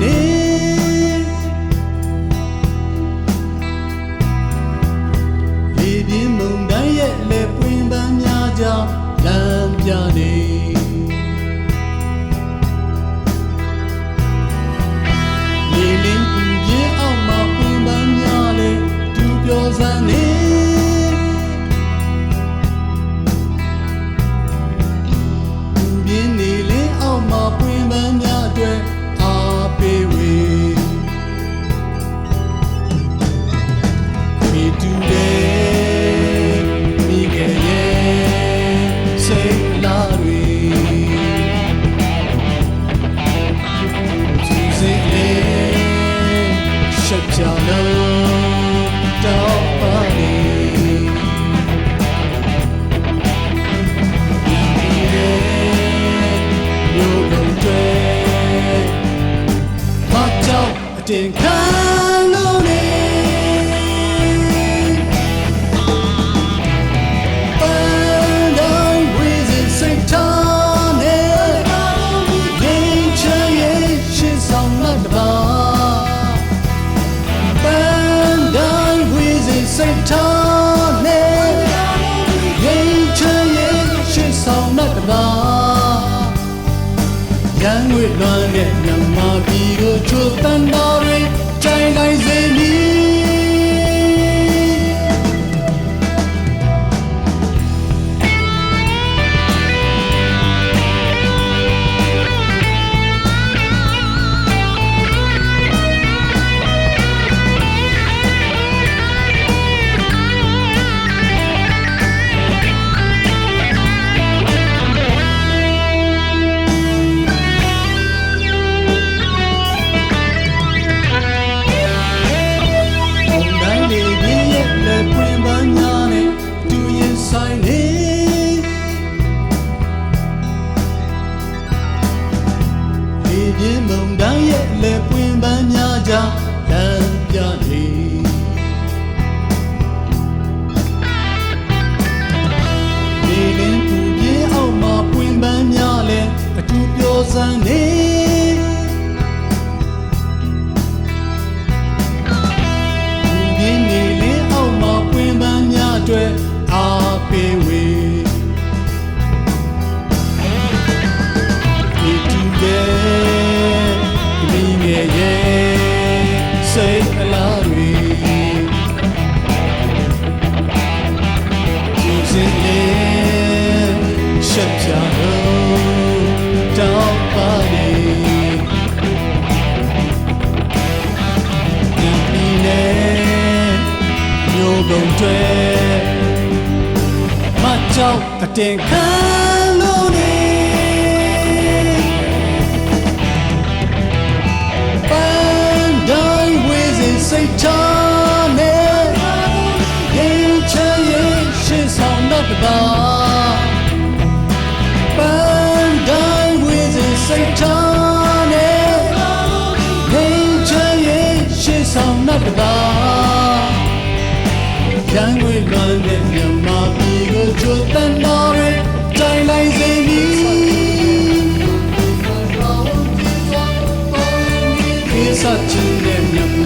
နေလေပြင်းမုန်တိုင်းရဲ့လက်ပွင့်ပန်းများကြောင့်လမ်းပြနေ တင်ခံလို့နေပန်းတိုင်းဝေးစင်စိတ်ထားနေရင်ချင်ရဲ့ရှင်းဆောင်မတ်ပါပန်းတိုင်းဝေးစင်စိတ်ထားနေရင်ချင်ရဲ့ရှင်းဆောင်မတ်ပါရန်ငွေလွမ်းတဲ့ မြမပြည်ကိုချိုးတန်တော်တွေကြိုင်တိုင်းစေမ ပြင်းဘုံတိုင်းရဲ့လက်ပွင့်ပန်းညာကြောင့်လမ်းပြနေဒီလင်းပူပြေးအောင်မှာပွင့်ပန်းများလဲအတူပြောစမ်းနေ မကြောက်အတင်ခံလို့နေပန်းတိုင်းဝေးစင်စိတ်ချနေရင်ချင်ရင်ရှင်းဆောင်တော့တပါပန်းတိုင်းဝေးစင်စိတ်ချနေနေချင်ရဲ့ရှေ့ဆောင်နှပ်တပါရန်ွေလွမ်းတဲ့မြန်မာပြည် ကိုချိုးတန်တော်ရဲ့တိုင်လိုက်စေမည်ဒီစချင်တ